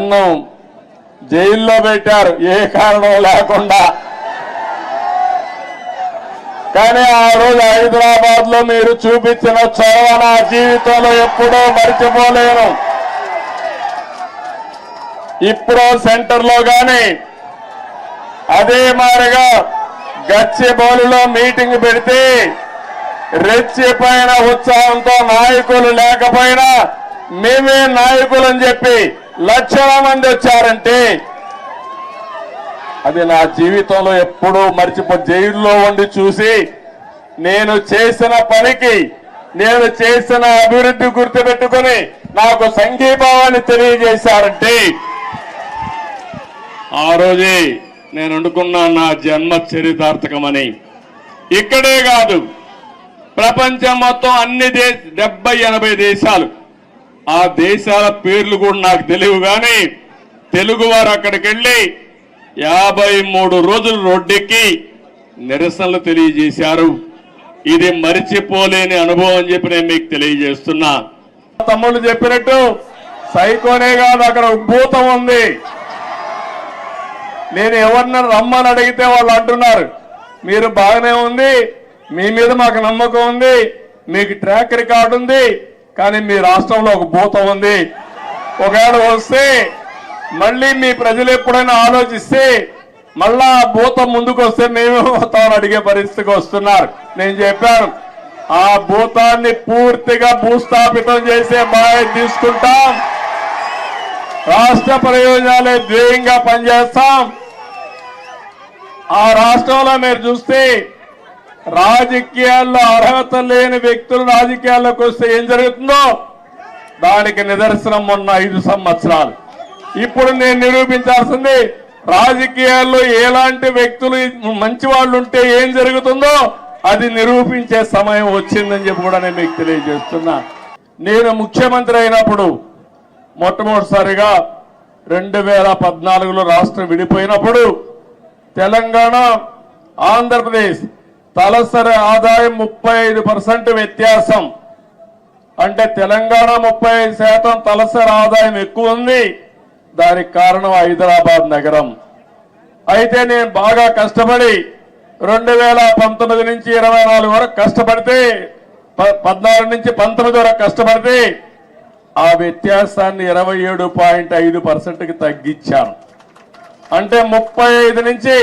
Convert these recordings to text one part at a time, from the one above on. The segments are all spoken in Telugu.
నన్ను జైల్లో పెట్టారు. ఏ కారణం లేకుండా. కానీ ఆ రోజు హైదరాబాద్లో మీరు చూపించిన చొరవ నా జీవితంలో ఎప్పుడూ మర్చిపోలేను. ఇప్పుడు సెంటర్లో కానీ అదే మారిగా గచ్చిబౌలిలో మీటింగ్ పెడితే రెచ్చిపోయిన ఉత్సాహంతో నాయకులు లేకపోయినా మేమే నాయకులని చెప్పి లక్షల మంది వచ్చారంటే అది నా జీవితంలో ఎప్పుడూ మర్చిపో జైల్లో ఉండి చూసి నేను చేసిన పనికి నేను చేసిన అభివృద్ధి గుర్తుపెట్టుకుని నాకు సంఘీభావాన్ని తెలియజేశారంటే ఆ రోజే నేను అనుకున్నా నా జన్మ చరితార్థకమని. ఇక్కడే కాదు ప్రపంచం మొత్తం అన్ని దేశ డెబ్బై ఎనభై దేశాలు ఆ దేశాల పేర్లు కూడా నాకు తెలియవు కానీ తెలుగువారు అక్కడికి వెళ్ళి యాభై మూడు రోజులు రోడ్డెక్కి నిరసనలు తెలియజేశారు. ఇది మరిచిపోలేని అనుభవం అని చెప్పి నేను మీకు తెలియజేస్తున్నా. తమ్ముళ్ళు చెప్పినట్టు సైకోనే కాదు అక్కడ భూతం ఉంది. నేను ఎవరిని రమ్మని అడిగితే వాళ్ళు అంటున్నారు మీరు బాగానే ఉంది మీ మీద మాకు నమ్మకం ఉంది మీకు ట్రాక్ రికార్డు ఉంది కానీ మీ రాష్ట్రంలో ఒక భూతం ఉంది. ఒకవేళ వస్తే మళ్ళీ మీ ప్రజలు ఎప్పుడైనా ఆలోచిస్తే మళ్ళా ఆ భూతం ముందుకు వస్తే మేము వస్తామని అడిగే పరిస్థితికి వస్తున్నారు. నేను చెప్పాను ఆ భూతాన్ని పూర్తిగా భూస్థాపితం చేసే బాధ్యత తీసుకుంటాం. రాష్ట్ర ప్రయోజనాలే ధ్యేయంగా పనిచేస్తాం. ఆ రాష్ట్రంలో మీరు చూస్తే రాజకీయాల్లో అర్హత లేని వ్యక్తులు రాజకీయాల్లోకి వస్తే ఏం జరుగుతుందో? దానికి నిదర్శనం ఉన్న ఐదు సంవత్సరాలు. ఇప్పుడు నేను నిరూపించాల్సింది రాజకీయాల్లో ఎలాంటి వ్యక్తులు మంచి వాళ్ళు ఉంటే ఏం జరుగుతుందో అది నిరూపించే సమయం వచ్చిందని చెప్పి కూడా నేను మీకు తెలియజేస్తున్నా. నేను ముఖ్యమంత్రి అయినప్పుడు మొట్టమొదటిసారిగా రెండు వేల పద్నాలుగులో రాష్ట్రం విడిపోయినప్పుడు తెలంగాణ ఆంధ్రప్రదేశ్ తలసరి ఆదాయం ముప్పై ఐదు పర్సెంట్ వ్యత్యాసం. అంటే తెలంగాణ ముప్పై ఐదు శాతం తలసరి ఆదాయం ఎక్కువ ఉంది. దానికి కారణం హైదరాబాద్ నగరం. అయితే నేను బాగా కష్టపడి రెండు వేల పంతొమ్మిది నుంచి ఇరవై నాలుగు వరకు కష్టపడితే పద్నాలుగు నుంచి పంతొమ్మిది వరకు కష్టపడితే ఆ వ్యత్యాసాన్ని ఇరవై ఏడు పాయింట్ ఐదు పర్సెంట్కి తగ్గించాను. అంటే ముప్పై ఐదు నుంచి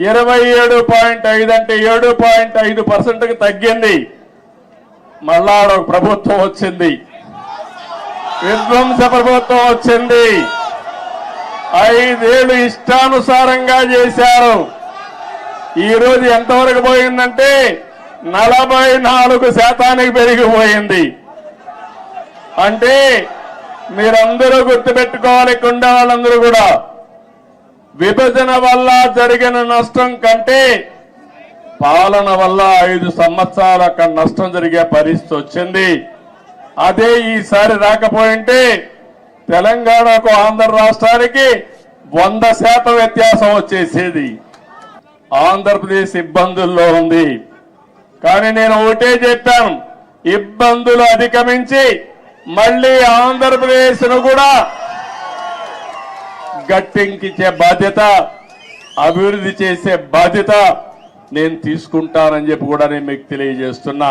ఇరవై ఏడు పాయింట్ ఐదు అంటే ఏడు పాయింట్ ఐదు పర్సెంట్కి తగ్గింది. మళ్ళా ఆడ ఒక ప్రభుత్వం వచ్చింది. విధ్వంస ప్రభుత్వం వచ్చింది. ఐదేళ్ళు ఇష్టానుసారంగా చేశారు. ఈరోజు ఎంతవరకు పోయిందంటే నలభై నాలుగు శాతానికి పెరిగిపోయింది. అంటే మీరందరూ గుర్తుపెట్టుకోవాలి కుండ వాళ్ళందరూ కూడా. విభజన వల్ల జరిగిన నష్టం కంటే పాలన వల్ల ఐదు సంవత్సరాలు అక్కడ నష్టం జరిగే పరిస్థితి వచ్చింది. అదే ఈసారి రాకపోయింటే తెలంగాణకు ఆంధ్ర రాష్ట్రానికి వంద శాతం వ్యత్యాసం వచ్చేసేది. ఆంధ్రప్రదేశ్ ఇబ్బందుల్లో ఉంది. కానీ నేను ఒకటే చెప్పాను ఇబ్బందులు అధిగమించి మళ్ళీ ఆంధ్రప్రదేశ్ను కూడా గట్టెంకించే బాధ్యత అభివృద్ధి చేసే బాధ్యత నేను తీసుకుంటానని చెప్పి కూడా నేను మీకు తెలియజేస్తున్నా.